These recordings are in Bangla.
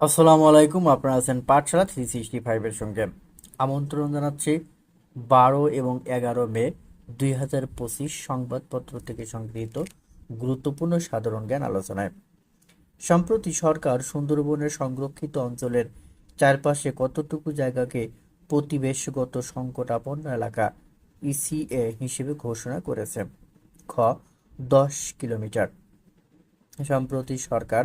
আসসালামু আলাইকুম, আপনারা আছেন পাঠশালা থ্রি সিক্সটি ফাইভের সঙ্গে। আমন্ত্রণ জানাচ্ছি বারো এবং এগারো মে দুই হাজার পঁচিশ সংবাদপত্র থেকে সংগৃহীত গুরুত্বপূর্ণ সাধারণ জ্ঞান আলোচনায়। সম্প্রতি সরকার সুন্দরবনের সংরক্ষিত অঞ্চলের চারপাশে কতটুকু জায়গাকে প্রতিবেশগত সংকটাপন্ন এলাকা ইসিএ হিসেবে ঘোষণা করেছে? খ, দশ কিলোমিটার। সম্প্রতি সরকার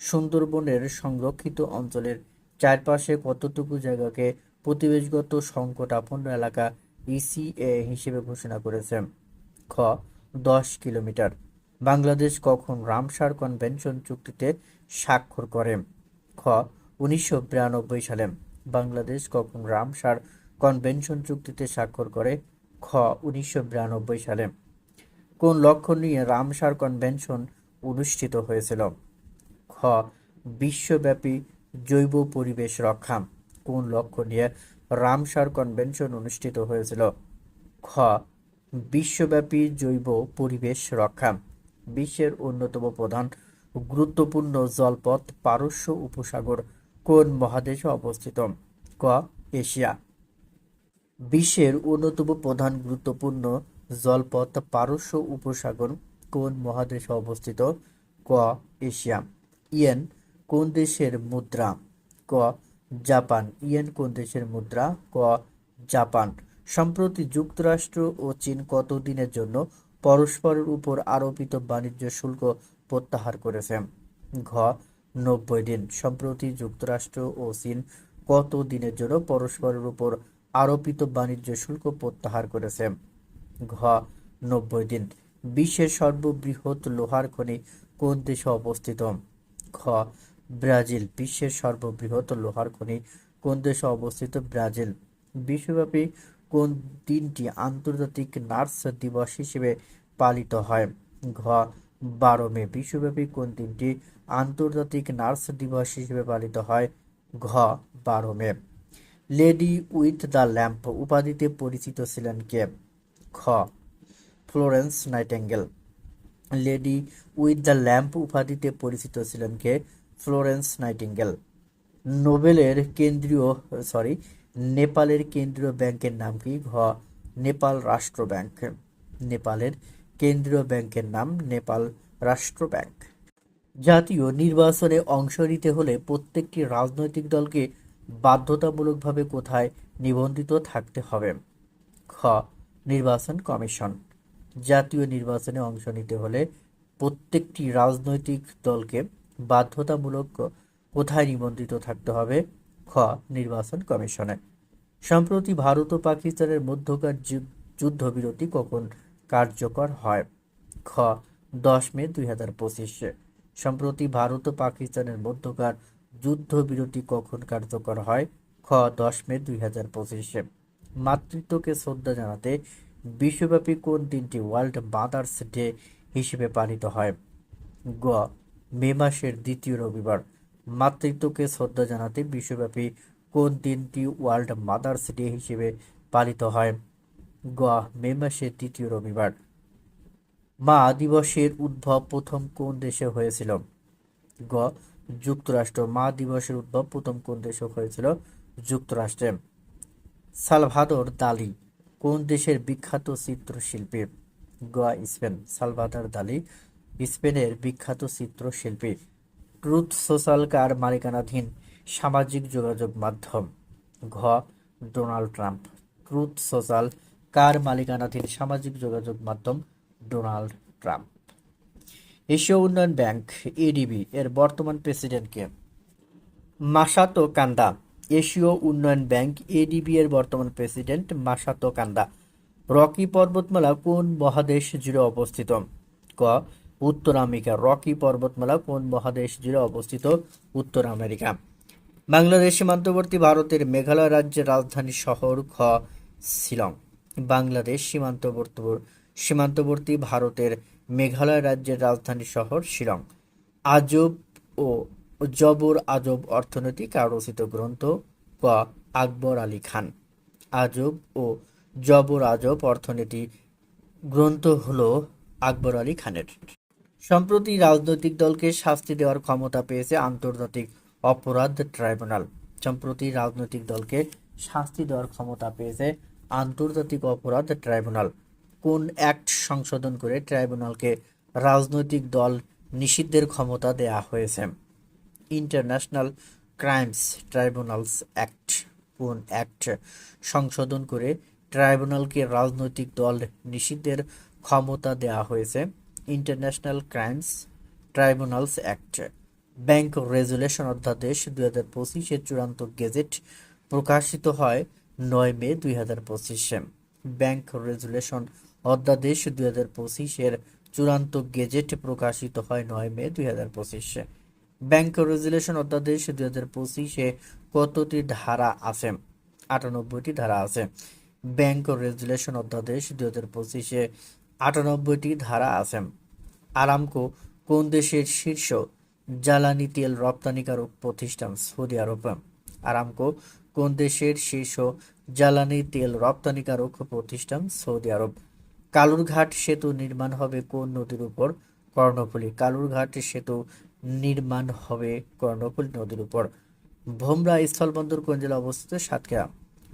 সুন্দরবনের সংরক্ষিত অঞ্চলের চারপাশে কতটুকু জায়গাকে পরিবেশগত সংকটাপন্ন এলাকা ইসিএ হিসেবে ঘোষণা করেছে? খ, দশ কিলোমিটার। বাংলাদেশ কখন রামসার কনভেনশন চুক্তিতে স্বাক্ষর করে? খ, উনিশশো বিরানব্বই সালে। বাংলাদেশ কখন রামসার কনভেনশন চুক্তিতে স্বাক্ষর করে? খ, উনিশশো বিরানব্বই সালে। কোন লক্ষ্য নিয়ে রামসার কনভেনশন অনুষ্ঠিত হয়েছিল? বিশ্বব্যাপী জৈব পরিবেশ রক্ষা। কোন লক্ষ্য নিয়ে রামসার কনভেনশন অনুষ্ঠিত হয়েছিল? খ, বিশ্বব্যাপী জৈব পরিবেশ রক্ষা। বিশ্বের অন্যতম প্রধান গুরুত্বপূর্ণ জলপথ পারস্য উপসাগর কোন মহাদেশে অবস্থিত? ক, এশিয়া। বিশ্বের অন্যতম প্রধান গুরুত্বপূর্ণ জলপথ পারস্য উপসাগর কোন মহাদেশে অবস্থিত? ক, এশিয়া। ইয়েন কোন দেশের মুদ্রা? ক, জাপান। ইয়েন কোন দেশের মুদ্রা? ক, জাপান। সম্প্রতি যুক্তরাষ্ট্র ও চীন কত দিনের জন্য পরস্পরের উপর আরোপিত বাণিজ্য শুল্ক প্রত্যাহার করেছে? ঘ, নব্বই দিন। সম্প্রতি যুক্তরাষ্ট্র ও চীন কত দিনের জন্য পরস্পরের উপর আরোপিত বাণিজ্য শুল্ক প্রত্যাহার করেছে? ঘ, নব্বই দিন। বিশ্বের সর্ববৃহৎ লোহার খনি কোন দেশে অবস্থিত? খ, ব্রাজিল বিশ্বের সর্ববৃহৎ লোহার খনি। কোন দেশে অবস্থিত ব্রাজিল? বিশ্বব্যাপী কোন দিনটি আন্তর্জাতিক নার্স দিবস হিসেবে পালিত হয়? ঘ, বারো মে, বিশ্বব্যাপী কোন দিনটি আন্তর্জাতিক নার্স দিবস হিসেবে পালিত হয়? ঘ, বারো May. Lady with the lamp উপাধিতে পরিচিত ছিলেন কে? খ, Florence Nightingale. Lady with the lamp উপাধিতে পরিচিত ছিলেন কে? Florence nightingale. নোবেলের কেন্দ্রীয়, সরি, নেপালের কেন্দ্রীয় ব্যাংকের নাম কি? ঘ, নেপাল রাষ্ট্র ব্যাংক। নেপালের কেন্দ্রীয় ব্যাংকের নাম নেপাল রাষ্ট্র ব্যাংক। জাতীয় নির্বাচনে অংশ নিতে হলে প্রত্যেকটি রাজনৈতিক দলকে বাধ্যতামূলকভাবে কোথায় নিবন্ধিত থাকতে হবে? খ নির্বাচন কমিশন। জাতীয় নির্বাচনে অংশ নিতে হলে প্রত্যেকটি রাজনৈতিক দলকে বাধ্যতামূলক কোথায় নিবন্ধিত থাকতে হবে? খ, নির্বাচন কমিশনে। সম্প্রতি ভারত ও পাকিস্তানের মধ্যকার যুদ্ধবিরতি কখন কার্যকর হয়? খ, দশ মে দুই হাজার পঁচিশে। সম্প্রতি ভারত ও পাকিস্তানের মধ্যকার যুদ্ধবিরতি কখন কার্যকর হয়? খ, দশ মে দুই হাজার পঁচিশে। মাতৃত্বকে শ্রদ্ধা জানাতে বিশ্বব্যাপী কোন দিনটি ওয়ার্ল্ড মাদার্স ডে হিসেবে পালিত হয়? গ, মে মাসের দ্বিতীয় রবিবার। মাতৃত্বকে শ্রদ্ধা জানাতে বিশ্বব্যাপী কোন দিনটি ওয়ার্ল্ড মাদার্স ডে হিসেবে পালিত হয়? গ, মে মাসের তৃতীয় রবিবার। মা দিবসের উদ্ভব প্রথম কোন দেশে হয়েছিল? গ, যুক্তরাষ্ট্র। মা দিবসের উদ্ভব প্রথম কোন দেশে হয়েছিল? যুক্তরাষ্ট্রে। সালভাদর দালি। কোন দেশের বিখ্যাত চিত্রশিল্পী? গোয়া, স্পেন। সালভাদর দালি, স্পেনের বিখ্যাত চিত্রশিল্পী। ট্রুথ সোশ্যাল কার মালিকানাধীন সামাজিক যোগাযোগ মাধ্যম। ঘ ডোনাল্ড ট্রাম্প। ট্রুথ সোশ্যাল কার মালিকানাধীন সামাজিক যোগাযোগ মাধ্যম, ডোনাল্ড ট্রাম্প। এশীয় উন্নয়ন ব্যাংক, এডিবি, এর বর্তমান প্রেসিডেন্টকে মাসাতো কান্দা। এশীয় উন্নয়ন ব্যাংক এডিবি এর বর্তমান প্রেসিডেন্ট মাসাতো কান্দা। রকি পর্বতমালা কোন মহাদেশ জুড়ে অবস্থিত? ক, উত্তর আমেরিকা। রকি পর্বতমালা কোন মহাদেশ জুড়ে অবস্থিত? উত্তর আমেরিকা। বাংলাদেশ সীমান্তবর্তী ভারতের মেঘালয় রাজ্যের রাজধানী শহর খ, শিলং। বাংলাদেশ সীমান্তবর্তী সীমান্তবর্তী ভারতের মেঘালয় রাজ্যের রাজধানী শহর শিলং। আজব ও জবর আজব অর্থনৈতিক আর রচিত গ্রন্থ ক আকবর আলী খান। আজব ও জবর আজব অর্থনীতি গ্রন্থ হলো আকবর আলী খানের। সম্প্রতি রাজনৈতিক দলকে শাস্তি দেওয়ার ক্ষমতা পেয়েছে আন্তর্জাতিক অপরাধ ট্রাইব্যুনাল। সম্প্রতি রাজনৈতিক দলকে শাস্তি দেওয়ার ক্ষমতা পেয়েছে আন্তর্জাতিক অপরাধ ট্রাইব্যুনাল। কোন অ্যাক্ট সংশোধন করে ট্রাইব্যুনালকে রাজনৈতিক দল নিষিদ্ধের ক্ষমতা দেয়া হয়েছে? ইন্টারন্যাশনাল ক্রাইমস ট্রাইব্যুনালস অ্যাক্ট কোন অ্যাক্ট, সংশোধন করে ট্রাইব্যুনালকে রাজনৈতিক দল নিষিদ্ধের ক্ষমতা দেওয়া হয়েছে। International crimes tribunals act, bank resolution অধ্যাদেশ দুই হাজার পঁচিশের চূড়ান্ত গেজেট প্রকাশিত হয় নয় মে দুই হাজার পঁচিশে। ব্যাংক রেজুলেশন অধ্যাদেশ দুই হাজার পঁচিশের চূড়ান্ত গেজেট প্রকাশিত হয় নয় মে দুই হাজার পঁচিশে। ব্যাংক রেজুলেশন অধ্যাদেশ দুই হাজার পঁচিশে কতটি ধারা আছে? আটানব্বইটি ধারা আছে। ব্যাংক রেজুলেশন অধ্যাদেশ দুই হাজার পঁচিশে আটানব্বইটি ধারা আছে। আরামকো কোন দেশের শীর্ষ জ্বালানি তেল রপ্তানিকারক প্রতিষ্ঠান? সৌদি আরব। আরামকো কোন দেশের শীর্ষ জ্বালানি তেল রপ্তানিকারক প্রতিষ্ঠান? সৌদি আরব। কালুরঘাট সেতু নির্মাণ হবে কোন নদীর উপর? কর্ণফুলী। কালুরঘাট সেতু নির্মাণ হবে কর্ণফুলী নদীর উপর। ভোমরা স্থলবন্দর কোন জেলা অবস্থিত? সাতক্ষীরা।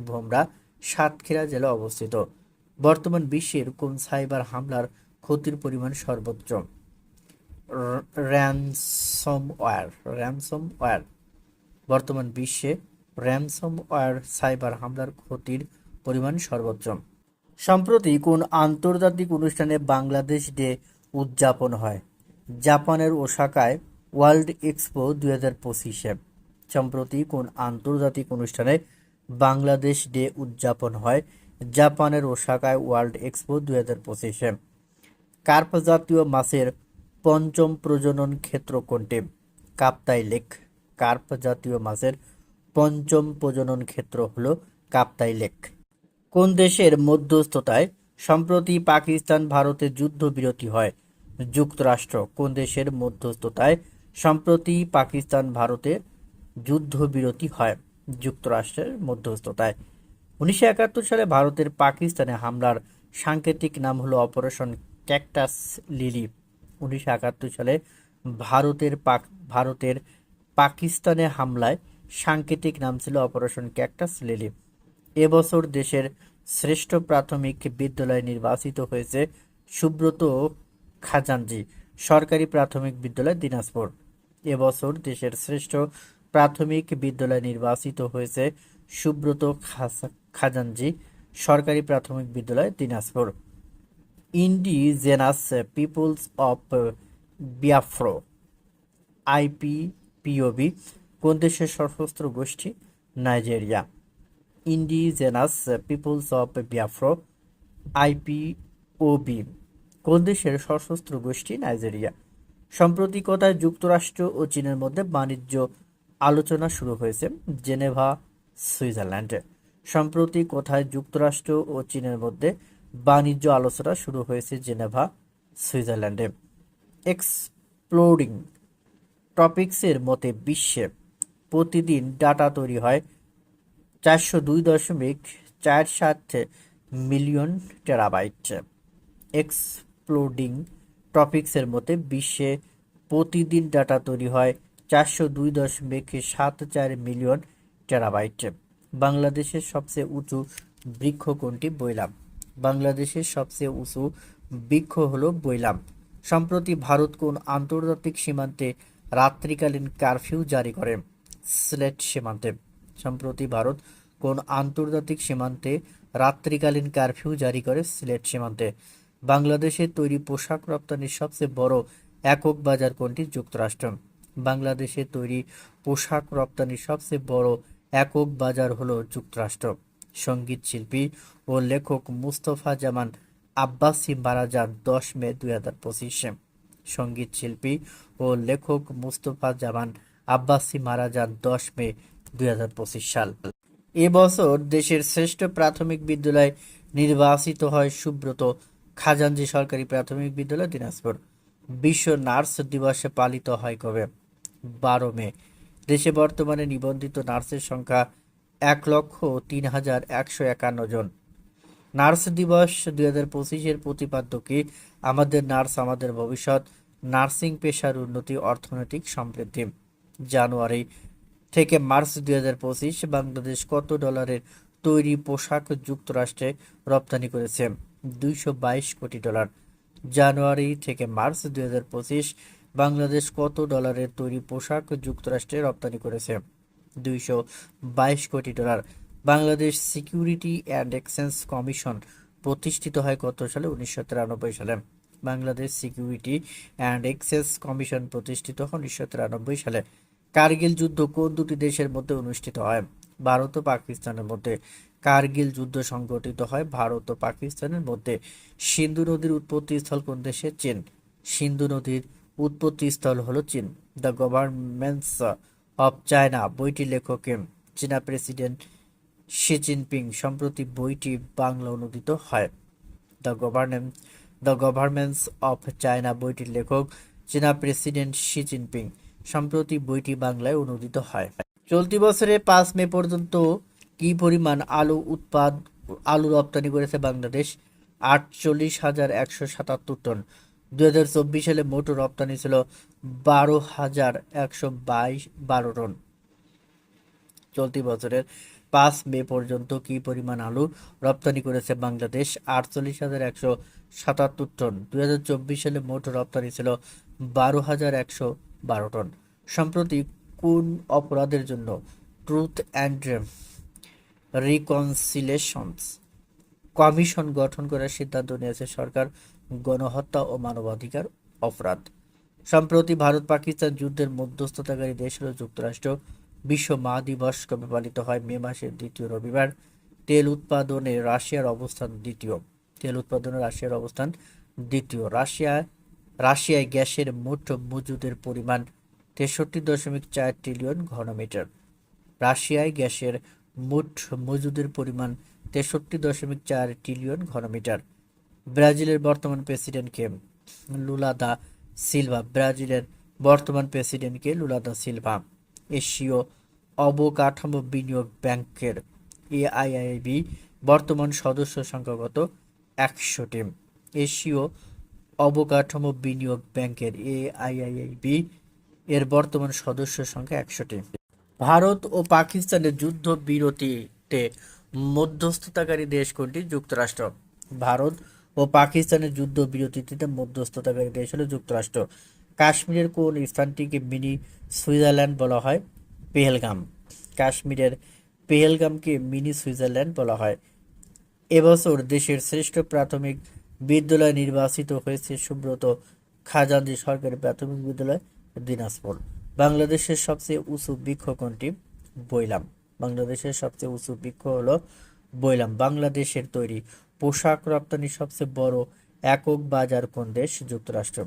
ভোমরা সাতক্ষীরা জেলা অবস্থিত। বর্তমান বিশ্বের কোন সাইবার হামলার ক্ষতির পরিমাণ সর্বোচ্চ? র্যানসম ওয়্যার র্যানসম ওয়্যার বর্তমান বিশ্বে র্যানসম ওয়্যার সাইবার হামলার ক্ষতির পরিমাণ সর্বোচ্চ। সম্প্রতি কোন আন্তর্জাতিক অনুষ্ঠানে বাংলাদেশ ডে উদযাপন হয়? জাপানের ওসাকায় ওয়ার্ল্ড এক্সপো দুই হাজার পঁচিশে, সম্প্রতি কোন আন্তর্জাতিক অনুষ্ঠানে বাংলাদেশ ডে উদযাপন হয়, জাপানের ওসাকায় ওয়ার্ল্ড এক্সপো দুই হাজার পঁচিশে। কার্প জাতীয় মাছের পঞ্চম প্রজনন ক্ষেত্র কোনটি? কাপ্তাই লেক। কার্প জাতীয় মাছের পঞ্চম প্রজনন ক্ষেত্র হল কাপ্তাই লেক। কোন দেশের মধ্যস্থতায় সম্প্রতি পাকিস্তান ভারতে যুদ্ধবিরতি হয়? যুক্তরাষ্ট্র। কোন দেশের মধ্যস্থতায় সম্প্রতি পাকিস্তান ভারতে যুদ্ধবিরতি হয় যুক্তরাষ্ট্রের মধ্যস্থতায়। উনিশশো একাত্তর সালে ভারতের পাকিস্তানে হামলার সাংকেতিক নাম হলো অপারেশন ক্যাকটাস লিলি। উনিশশো একাত্তর সালে ভারতের পাক, ভারতের পাকিস্তানে হামলায় সাংকেতিক নাম ছিল অপারেশন ক্যাকটাস লিলি। এবছর দেশের শ্রেষ্ঠ প্রাথমিক বিদ্যালয় নির্বাচিত হয়েছে সুব্রত খাজানজি। সরকারি প্রাথমিক বিদ্যালয় দিনাজপুর। এবছর দেশের শ্রেষ্ঠ প্রাথমিক বিদ্যালয় নির্বাচিত হয়েছে সুব্রত খাজানজি সরকারি প্রাথমিক বিদ্যালয় Dinajpur. Indigenous peoples of Biafra, IPPOB, কোন দেশের সশস্ত্র গোষ্ঠী? Nigeria. Indigenous peoples of Biafra, IPOB. কোন দেশের সশস্ত্র গোষ্ঠী? নাইজেরিয়া। সম্প্রতি কথায় যুক্তরাষ্ট্র ও চীনের মধ্যে বাণিজ্য আলোচনা শুরু হয়েছে জেনেভা, সুইজারল্যান্ডে। সম্প্রতি কোথায় যুক্তরাষ্ট্র ও চীনের মধ্যে বাণিজ্য আলোচনা শুরু হয়েছে জেনেভা, সুইজারল্যান্ডে। এক্সপ্লোরিং টপিক্সের মতে বিশ্বে প্রতিদিন ডাটা তৈরি হয় চারশো দুই দশমিক চার সাত মিলিয়ন টেরাবাইট। এক্সপ্লোডিং টপিক্সের মতে বিশ্বে প্রতিদিন ডাটা তৈরি হয় চারশো দুই দশমিক সাত চার মিলিয়ন টেরাবাইট বাংলাদেশের সবচেয়ে উঁচু বৃক্ষ কোনটি? বৈলাম। বাংলাদেশের সবচেয়ে উঁচু বৃক্ষ হলো বৈলাম। সম্প্রতি ভারত কোন আন্তর্জাতিক সীমান্তে রাত্রিকালীন কারফিউ জারি করে? সিলেট সীমান্তে। সম্প্রতি ভারত কোন আন্তর্জাতিক সীমান্তে রাত্রিকালীন কারফিউ জারি করে? সিলেট সীমান্তে। বাংলাদেশের তৈরি পোশাক রপ্তানির সবচেয়ে বড় একক বাজার কোনটি? যুক্তরাষ্ট্র। বাংলাদেশের তৈরি পোশাক রপ্তানির সবচেয়ে বড় একক বাজার হলো যুক্তরাষ্ট্র। সংগীত শিল্পী ও লেখক মুস্তফা জামান আব্বাসি মারা যান দশ মে দুই হাজার পঁচিশে। সংগীত শিল্পী ও লেখক মুস্তফা জামান আব্বাসি মারা যান দশ মে দুই হাজার পঁচিশ সাল। এবছর দেশের শ্রেষ্ঠ প্রাথমিক বিদ্যালয় নির্বাচিত হয় সুব্রত খাজানজি সরকারি প্রাথমিক বিদ্যালয় দিনাজপুর। বিশ্ব নার্স দিবসে পালিত হয় কবে? বারো মে। দেশে বর্তমানে নিবন্ধিত নার্সের সংখ্যা এক লক্ষ তিন হাজার একশো একান্ন জন। নার্স দিবস দুই হাজার পঁচিশের প্রতিপাদ্য কি? আমাদের নার্স আমাদের ভবিষ্যৎ। নার্সিং পেশার উন্নতি, অর্থনৈতিক সমৃদ্ধি। জানুয়ারি থেকে মার্চ দুই হাজার পঁচিশ বাংলাদেশ কত ডলারের তৈরি পোশাক যুক্তরাষ্ট্রে রপ্তানি করেছে? দুইশো বাইশ কোটি ডলার। জানুয়ারি থেকে মার্চ দুই হাজার পঁচিশ বাংলাদেশ কত ডলারের তৈরি পোশাক যুক্তরাষ্ট্রে রপ্তানি করেছে? দুইশো বাইশ কোটি dollar. Bangladesh security and exchange commission প্রতিষ্ঠিত হয় কত সালে? উনিশশো তিরানব্বই সালে। Bangladesh security and exchange commission প্রতিষ্ঠিত হয় উনিশশো তিরানব্বই সালে। কার্গিল যুদ্ধ কোন দুটি দেশের মধ্যে অনুষ্ঠিত হয়? ভারত ও পাকিস্তানের মধ্যে। কার্গিল যুদ্ধ সংগঠিত হয় ভারত ও পাকিস্তানের মধ্যে। সিন্ধু নদীর উৎপত্তিস্থল কোন দেশে? চীন। সিন্ধু নদীর উৎপত্তিস্থল হল চীন। দ্য গভর্নমেন্টস অফ চায়না বইটি লেখকে চীনা প্রেসিডেন্ট শি জিনপিং সম্প্রতি বইটি বাংলা অনুদিত হয়। The governance the governments of China বইটির লেখক চীনা প্রেসিডেন্ট শি জিনপিং সম্প্রতি বইটি বাংলায় অনুদিত হয়। চলতি বছরে পাঁচ মে পর্যন্ত কি পরিমাণ আলু উৎপাদ, আলু রপ্তানি করেছে বাংলাদেশ? আটচল্লিশ হাজার একশো সাতাত্তর টন। দু হাজার চব্বিশ সালে মোট রপ্তানি ছিল বারো হাজার একশো বাইশ বারো টন। চলতি বছরের পাঁচ মে পর্যন্ত কি পরিমাণ আলু রপ্তানি করেছে বাংলাদেশ? আটচল্লিশ হাজার একশো সাতাত্তর টন। দু হাজার চব্বিশ সালে মোট রপ্তানি ছিল বারো হাজার একশো বারো টন। সম্প্রতি কোন অপরাধের জন্য? ট্রুথ অ্যান্ড রিকনসিলেশনস কমিশন গঠন করার সিদ্ধান্ত নিয়েছে সরকার, গণহত্যা ও মানবাধিকার অপরাধ। সম্প্রতি ভারত পাকিস্তান যুদ্ধের মধ্যস্থতাকারী দেশ হল যুক্তরাষ্ট্র। বিশ্ব মা দিবস কবে পালিত হয়? মে মাসের দ্বিতীয় রবিবার। তেল উৎপাদনে রাশিয়ার অবস্থান দ্বিতীয়। তেল উৎপাদনে রাশিয়ার অবস্থান দ্বিতীয়। রাশিয়া, রাশিয়ায় গ্যাসের মোট মজুদের পরিমাণ তেষট্টি দশমিক চার ট্রিলিয়ন ঘনমিটার। রাশিয়ায় গ্যাসের মোট মজুদের পরিমাণ তেষট্টি দশমিক চার ট্রিলিয়ন ঘনমিটার। ব্রাজিলের বর্তমান প্রেসিডেন্টকে লুলা দা সিলভা। ব্রাজিলের বর্তমান প্রেসিডেন্টকে লুলা দা সিলভা। এশীয় অবকাঠামো বিনিয়োগ ব্যাংকের এআইআইবি বর্তমান সদস্য সংখ্যা কত একশোটি। এশীয় অবকাঠামো বিনিয়োগ ব্যাংকের এআইআইবি এর বর্তমান সদস্য সংখ্যা একশোটি ভারত ও পাকিস্তানের যুদ্ধ বিরতিতে মধ্যস্থতাকারী দেশ কোনটি? যুক্তরাষ্ট্র। ভারত ও পাকিস্তানের যুদ্ধ বিরতিতে মধ্যস্থতাকারী দেশ হল যুক্তরাষ্ট্র। কাশ্মীরের কোন স্থানটিকে মিনি সুইজারল্যান্ড বলা হয়? পেহেলগাম। কাশ্মীরের পেহেলগামকে মিনি সুইজারল্যান্ড বলা হয়। এবছর দেশের শ্রেষ্ঠ প্রাথমিক বিদ্যালয় নির্বাচিত হয়েছে সুব্রত খাজানজি সরকারি প্রাথমিক বিদ্যালয় দিনাজপুর। বাংলাদেশের সবচেয়ে উঁচু বৃক্ষ কোনটি? বইলাম বাংলাদেশের সবচেয়ে উঁচু বৃক্ষ হলো বইলাম বাংলাদেশের তৈরি পোশাক রপ্তানির সবচেয়ে বড় একক বাজার কোন দেশ? যুক্তরাষ্ট্র।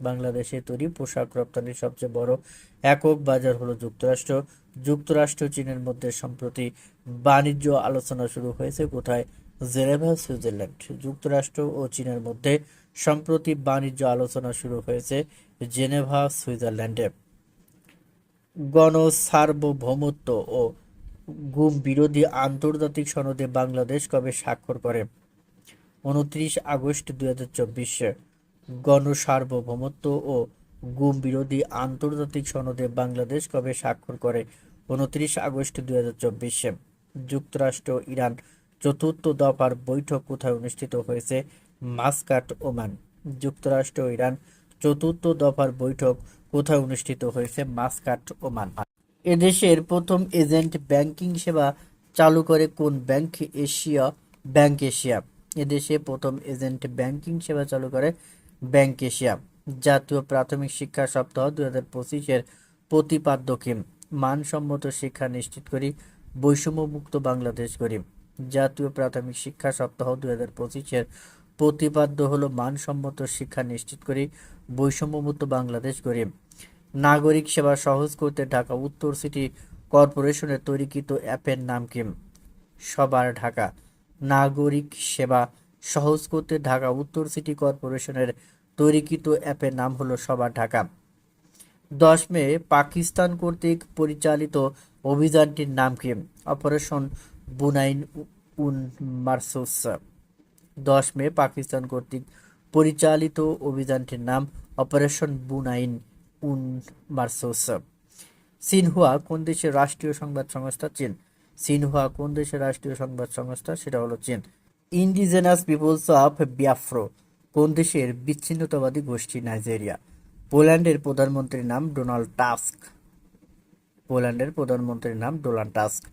বাংলাদেশে তৈরি পোশাক রপ্তানির সবচেয়ে বড় একক বাজার হলো যুক্তরাষ্ট্র। যুক্তরাষ্ট্র চীনের মধ্যে সম্প্রতি বাণিজ্য আলোচনা শুরু হয়েছে। কোথায়? Geneva, Switzerland. যুক্তরাষ্ট্র ও চীনের মধ্যে সম্প্রতি বাণিজ্য আলোচনা শুরু হয়েছে জেনেভা, সুইজারল্যান্ডে। গণসার্বভৌমত্ব ও গুম বিরোধী আন্তর্জাতিক সনদে বাংলাদেশ কবে স্বাক্ষর করে? উনত্রিশ আগস্ট দুই হাজার চব্বিশে গণসার্বভৌমত্ব ও গুম বিরোধী আন্তর্জাতিক সনদে বাংলাদেশ কবে স্বাক্ষর করে? উনত্রিশ আগস্ট দুই হাজার চব্বিশে। যুক্তরাষ্ট্র ইরান চতুর্থ দফার বৈঠক কোথায় অনুষ্ঠিত হয়েছে? Muscat Oman. যুক্তরাষ্ট্র ইরান চতুর্থ দফার বৈঠক কোথায় অনুষ্ঠিত হয়েছে? Muscat Oman. এদেশের প্রথম এজেন্ট ব্যাংকিং সেবা চালু করে কোন ব্যাংক? Asia bank Asia. এদেশে প্রথম এজেন্ট ব্যাংকিং সেবা চালু করে ব্যাংক এশিয়া। জাতীয় প্রাথমিক শিক্ষা সপ্তাহ দুই হাজার পঁচিশের প্রতিপাদ্যকে মানসম্মত শিক্ষা নিশ্চিত করি, বৈষম্যমুক্ত বাংলাদেশ করি জাতীয় প্রাথমিক শিক্ষা সপ্তাহ দুই হাজার পঁচিশের প্রতিপাদ্য হলো মানসম্মত শিক্ষা নিশ্চিত করি বৈষম্যমুক্ত বাংলাদেশ করি নাগরিক সেবা সহজ করতে ঢাকা উত্তর সিটি কর্পোরেশনের তৈরিকৃত অ্যাপের নাম কি? সবার ঢাকা। নাগরিক সেবা সহজ করতে ঢাকা উত্তর সিটি কর্পোরেশনের তৈরিকৃত অ্যাপের নাম হলো সবার ঢাকা। দশ মে পাকিস্তান কর্তৃক পরিচালিত অভিযানটির নাম কি? অপারেশন বুনাইন উন মার্সুস। দশ মে পাকিস্তান কর্তৃক পরিচালিত অভিযানটির নাম অপারেশন বুনাইন উন মার্সোস। সিনহুয়া কোন দেশের রাষ্ট্রীয় সংবাদ সংস্থা? চীন। সিনহুয়া কোন দেশের রাষ্ট্রীয় সংবাদ সংস্থা? সেটা হলো চীন। ইন্ডিজেনাস পিপলস অফ বিয়াফ্রো কোন দেশের বিচ্ছিন্নতাবাদী গোষ্ঠী? নাইজেরিয়া। পোল্যান্ডের প্রধানমন্ত্রীর নাম ডোনাল্ড টাস্ক। পোল্যান্ডের প্রধানমন্ত্রীর নাম ডোনাল্ড টাস্ক।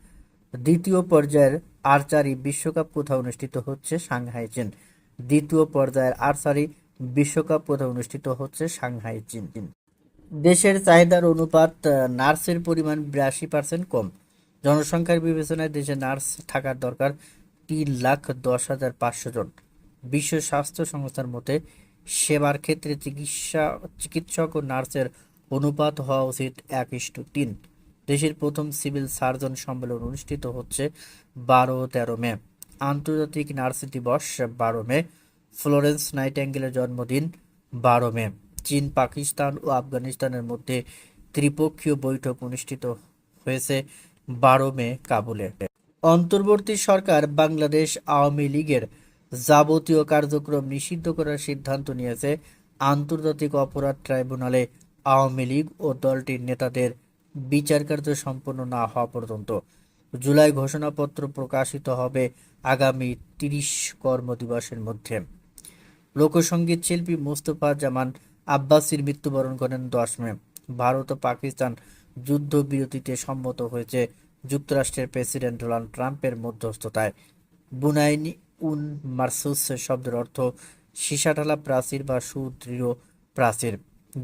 দ্বিতীয় পর্যায়ের আর্চারি বিশ্বকাপ কোথায় অনুষ্ঠিত হচ্ছে সাংহাই চীন। দ্বিতীয় পর্যায়ের আর্চারি বিশ্বকাপ কোথায় অনুষ্ঠিত হচ্ছে সাংহাই চীন। দেশের চাহিদার অনুপাত নার্সের পরিমাণ বিরাশি পার্সেন্ট কম। জনসংখ্যার বিবেচনায় দেশে নার্স থাকার দরকার তিন লাখ দশ হাজার পাঁচশো জন। বিশ্ব স্বাস্থ্য সংস্থার মতে, সেবার ক্ষেত্রে চিকিৎসা, চিকিৎসক ও নার্সের অনুপাত হওয়া উচিত এক ইস্টু তিন। দেশের প্রথম সিভিল সার্জন সম্মেলন অনুষ্ঠিত হচ্ছে বারো তেরো মে। আন্তর্জাতিক নার্স দিবস বারো মে। ফ্লোরেন্স নাইটেঙ্গেলের জন্মদিন বারো মে। চীন, পাকিস্তান ও আফগানিস্তানের মধ্যে ত্রিপক্ষীয় বৈঠক অনুষ্ঠিত হয়েছে বারো মে কাবুলে। অন্তর্বর্তী সরকার বাংলাদেশ আওয়ামী লীগের যাবতীয় কার্যক্রম নিষিদ্ধ করার সিদ্ধান্ত নিয়েছে। আন্তর্জাতিক অপরাধ ট্রাইব্যুনালে আওয়ামী লীগ ও দলটির নেতাদের বিচার কার্য সম্পন্ন না হওয়া পর্যন্ত জুলাই ঘোষণাপত্র প্রকাশিত হবে আগামী তিরিশ কর্মদিবসের মধ্যে। লোকসঙ্গীত শিল্পী মুস্তফা জামান আব্বাসির মৃত্যুবরণ করেন দশ মে। ভারত ও পাকিস্তান যুদ্ধবিরতিতে সম্মত হয়েছে যুক্তরাষ্ট্রের প্রেসিডেন্ট ডোনাল্ড ট্রাম্পের মধ্যস্থতায়। বুনাইনি উন মার্সুস শব্দের অর্থ সীসাঢালা প্রাচীর বা সুদৃঢ় প্রাচীর।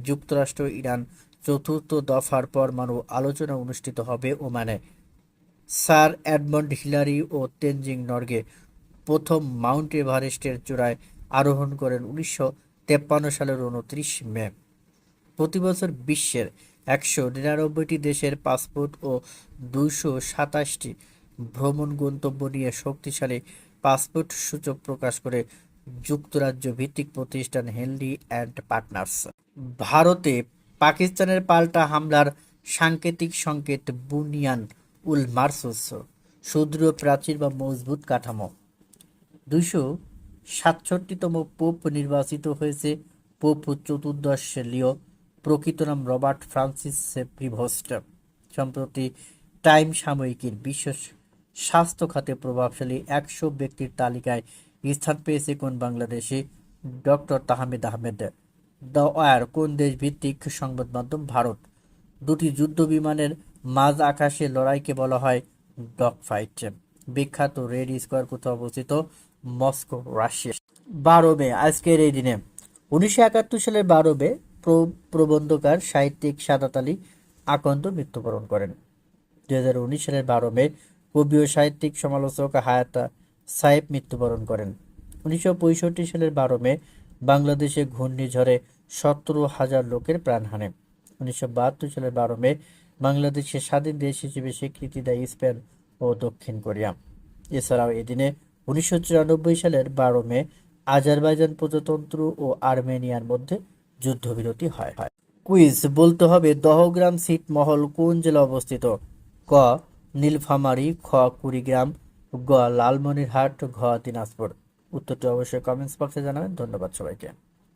যুক্তরাষ্ট্র ইরান চতুর্থ দফার পরমাণু আলোচনা অনুষ্ঠিত হবে ওমানে। স্যার এডমন্ড হিলারি ও তেনজিং নর্গে প্রথম মাউন্ট এভারেস্টের চূড়ায় আরোহণ করেন উনিশশো তেপ্পান্ন সালের উনত্রিশ মে। প্রতি বছর বিশ্বের একশো নিরানব্বইটি দেশের পাসপোর্ট ও দুইশো সাতাশটি ভ্রমণ গন্তব্য নিয়ে শক্তিশালী পাসপোর্ট সূচক প্রকাশ করে যুক্তরাজ্য ভিত্তিক প্রতিষ্ঠান হেনরি অ্যান্ড পার্টনার্স। ভারতে পাকিস্তানের পাল্টা হামলার সাংকেতিক সংকেত বুনিয়ান উল মার্সুস সুদৃঢ় প্রাচীর বা মজবুত কাঠামো। দুইশো সাতষট্টিতম পোপ নির্বাচিত হয়েছে। পোপ চতুর্দশ লিও, প্রকৃত নাম রবার্ট ফ্রান্সিস প্রিভোস্ট। সম্প্রতি টাইম সাময়িকীর বিশ্ব স্বাস্থ্য খাতে প্রভাবশালী একশো ব্যক্তির তালিকায় স্থান পেয়েছে কোন Bangladeshi doctor Tahmid Ahmed? The war, কোন দেশ ভিত্তিক সংবাদ মাধ্যম ভারত। দুটি যুদ্ধ বিমানের মাঝ আকাশে লড়াইকে বলা হয় ডগ ফাইট বিখ্যাত রেড স্কোয়ার কোথাও অবস্থিত? Moscow, Russia. বারো মে, আজকের এই দিনে। উনিশশো একাত্তর সালের বারো মে প্রবন্ধকার সাহিত্যিক সাদাত আলী আকন্দ মৃত্যুবরণ করেন। দুই হাজার উনিশ সালের বারো মে, কবি ও সাহিত্যিক সমালোচক হায়াতা সাহেব মৃত্যুবরণ করেন। উনিশশো পঁয়ষট্টি সালের বারো মে বাংলাদেশে ঘূর্ণিঝড়ে সতেরো হাজার লোকের প্রাণহানি উনিশশো বাহাত্তর সালের বারো মে, বাংলাদেশের স্বাধীন দেশ হিসেবে স্বীকৃতি দেয় স্পেন ও দক্ষিণ কোরিয়া। এছাড়াও এদিনে উনিশশো চুরানব্বই সালের বারো মে, আজারবাইজান প্রজাতন্ত্র ও আর্মেনিয়ার মধ্যে যুদ্ধবিরতি হয়। কুইজ, বলতে হবে দহগ্রাম ছিটমহল কোন জেলা অবস্থিত? ক, নীলফামারী, খ, কুড়িগ্রাম, গ, লালমনিরহাট, ঘ, দিনাজপুর। উত্তরটি অবশ্যই কমেন্টস বক্সে জানাবেন। ধন্যবাদ সবাইকে।